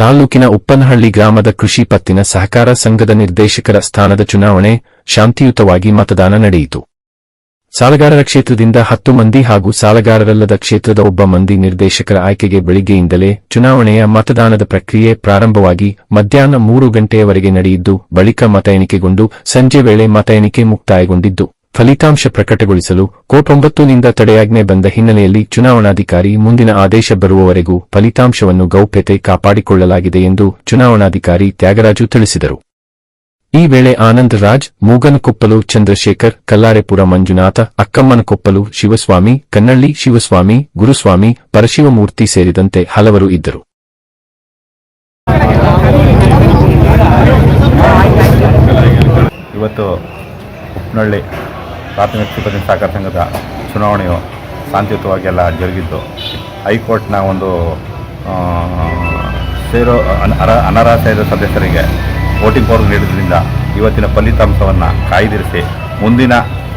ತಾಲೂಕಿನ ಉಪ್ಪನಹಳ್ಳಿ ಗ್ರಾಮದ ಕೃಷಿ ಪತ್ತಿನ ಸಹಕಾರ ಸಂಘದ ನಿರ್ದೇಶಕರ ಸ್ಥಾನದ ಚುನಾವಣೆ ಶಾಂತಿಯುತವಾಗಿ ಮತದಾನ ನಡೆಯಿತು. ಸಾಲಗಾರರ ಕ್ಷೇತ್ರದಿಂದ ಹತ್ತು ಮಂದಿ ಹಾಗೂ ಸಾಲಗಾರರಲ್ಲದ ಕ್ಷೇತ್ರದ ಒಬ್ಬ ಮಂದಿ ನಿರ್ದೇಶಕರ ಆಯ್ಕೆಗೆ ಬೆಳಿಗ್ಗೆಯಿಂದಲೇ ಚುನಾವಣೆಯ ಮತದಾನದ ಪ್ರಕ್ರಿಯೆ ಪ್ರಾರಂಭವಾಗಿ ಮಧ್ಯಾಹ್ನ ಮೂರು ಗಂಟೆಯವರೆಗೆ ನಡೆಯಿದ್ದು, ಬಳಿಕ ಮತ ಎಣಿಕೆಗೊಂಡು ಸಂಜೆ ವೇಳೆ ಮತ ಎಣಿಕೆ ಮುಕ್ತಾಯಗೊಂಡಿದ್ದು. ಫಲಿತಾಂಶ ಪ್ರಕಟಗೊಳಿಸಲು ಕೋರ್ಟ್ ಒಂಬತ್ತುನಿಂದ ತಡೆಯಾಜ್ಞೆ ಬಂದ ಹಿನ್ನೆಲೆಯಲ್ಲಿ ಚುನಾವಣಾಧಿಕಾರಿ ಮುಂದಿನ ಆದೇಶ ಬರುವವರೆಗೂ ಫಲಿತಾಂಶವನ್ನು ಗೌಪ್ಯತೆ ಕಾಪಾಡಿಕೊಳ್ಳಲಾಗಿದೆ ಎಂದು ಚುನಾವಣಾಧಿಕಾರಿ ತ್ಯಾಗರಾಜು ತಿಳಿಸಿದರು. ಈ ವೇಳೆ ಆನಂದ್ ರಾಜ್ ಮೂಗನಕೊಪ್ಪಲು ಚಂದ್ರಶೇಖರ್, ಕಲ್ಲಾರೆಪುರ ಮಂಜುನಾಥ, ಅಕ್ಕಮ್ಮನಕೊಪ್ಪಲು ಶಿವಸ್ವಾಮಿ, ಕನ್ನಳ್ಳಿ ಶಿವಸ್ವಾಮಿ, ಗುರುಸ್ವಾಮಿ, ಪರಶಿವಮೂರ್ತಿ ಸೇರಿದಂತೆ ಹಲವರು ಇದ್ದರು. ಇವತ್ತು ಪ್ರಾಥಮಿಕ ಸಿಬ್ಬಂದಿ ಸಹಕಾರ ಸಂಘದ ಚುನಾವಣೆಯು ಶಾಂತಿಯುತವಾಗಿ ಎಲ್ಲ ಜರುಗಿದ್ದು, ಹೈಕೋರ್ಟ್ನ ಒಂದು ಸೇರೋ, ಅನ- ಅನರ್ಹ ಸೇರಿದ ಸದಸ್ಯರಿಗೆ ವೋಟಿಂಗ್ ಪವರ್ ನೀಡಿದ್ರಿಂದ ಇವತ್ತಿನ ಫಲಿತಾಂಶವನ್ನು ಕಾಯ್ದಿರಿಸಿ ಮುಂದಿನ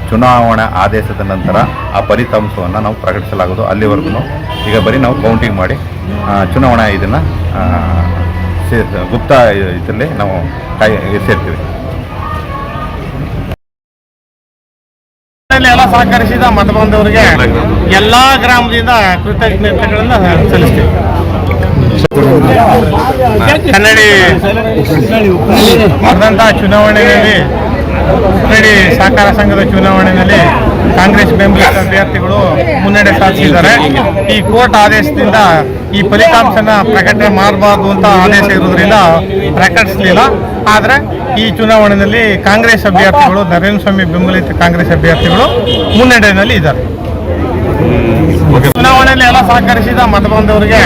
ಚುನಾವಣಾ ಆದೇಶದ ನಂತರ ಆ ಫಲಿತಾಂಶವನ್ನು ನಾವು ಪ್ರಕಟಿಸಲಾಗೋದು ಅಲ್ಲಿವರೆಗೂ ಈಗ ಬರೀ ನಾವು ಕೌಂಟಿಂಗ್ ಮಾಡಿ ಚುನಾವಣಾ ಇದನ್ನು ಗುಪ್ತ ಇದರಲ್ಲಿ ನಾವು ಕಾಯ್, ಸೇರ್ತೀವಿ. ಎಲ್ಲ ಸಹಕರಿಸಿದ ಮತ ಬಾಂಧವರಿಗೆ ಎಲ್ಲಾ ಗ್ರಾಮದಿಂದ ಕೃತಜ್ಞತೆಗಳನ್ನ ಸಲ್ಲಿಸ್ತೀವಿ. ಕನ್ನಡಿ ನಡೆದಂತಹ ಚುನಾವಣೆಯಲ್ಲಿ ಕನ್ನಡಿ ಸಹಕಾರ ಸಂಘದ ಚುನಾವಣೆಯಲ್ಲಿ ಕಾಂಗ್ರೆಸ್ ಬೆಂಬಲಿತ ಅಭ್ಯರ್ಥಿಗಳು ಮುನ್ನಡೆ ಸಾಧಿಸಿದ್ದಾರೆ. ಈ ಕೋರ್ಟ್ ಆದೇಶದಿಂದ ಈ ಫಲಿತಾಂಶನ ಪ್ರಕಟಣೆ ಮಾಡಬಾರ್ದು ಅಂತ ಆದೇಶ ಇರೋದ್ರಿಂದ ಪ್ರಕಟಿಸಲಿಲ್ಲ. ಆದರೆ ಈ ಚುನಾವಣೆಯಲ್ಲಿ ಕಾಂಗ್ರೆಸ್ ಅಭ್ಯರ್ಥಿಗಳು ನರೇಂದ್ರ ಸ್ವಾಮಿ ಬೆಂಬಲಿತ ಕಾಂಗ್ರೆಸ್ ಅಭ್ಯರ್ಥಿಗಳು ಮುನ್ನಡೆಯಲ್ಲಿ ಇದ್ದಾರೆ. ಚುನಾವಣೆಯಲ್ಲಿ ಎಲ್ಲ ಸಹಕರಿಸಿದ ಮತ ಬಾಂಧವರಿಗೆ